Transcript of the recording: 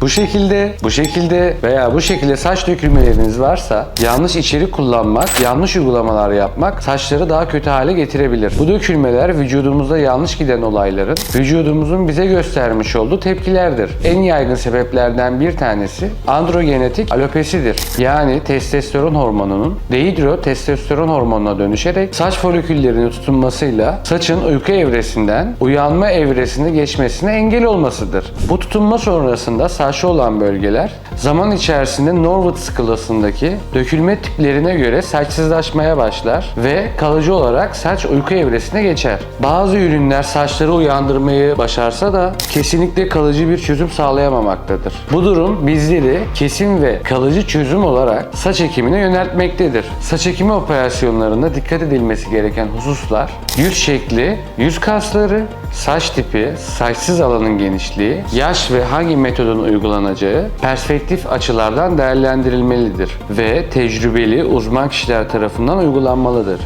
Bu şekilde, bu şekilde veya bu şekilde saç dökülmeleriniz varsa yanlış içerik kullanmak, yanlış uygulamalar yapmak saçları daha kötü hale getirebilir. Bu dökülmeler vücudumuzda yanlış giden olayların vücudumuzun bize göstermiş olduğu tepkilerdir. En yaygın sebeplerden bir tanesi androgenetik alopesidir. Yani testosteron hormonunun dehidrotestosteron hormonuna dönüşerek saç foliküllerinin tutunmasıyla saçın uyku evresinden uyanma evresine geçmesine engel olmasıdır. Bu tutunma sonrasında saçlı olan bölgeler zaman içerisinde Norwood skalasındaki dökülme tiplerine göre saçsızlaşmaya başlar ve kalıcı olarak saç uyku evresine geçer. Bazı ürünler saçları uyandırmayı başarsa da kesinlikle kalıcı bir çözüm sağlayamamaktadır. Bu durum bizleri kesin ve kalıcı çözüm olarak saç ekimine yöneltmektedir. Saç ekimi operasyonlarında dikkat edilmesi gereken hususlar yüz şekli, yüz kasları, saç tipi, saçsız alanın genişliği, yaş ve hangi metodun uygulanacağı perspektif açılardan değerlendirilmelidir ve tecrübeli uzman kişiler tarafından uygulanmalıdır.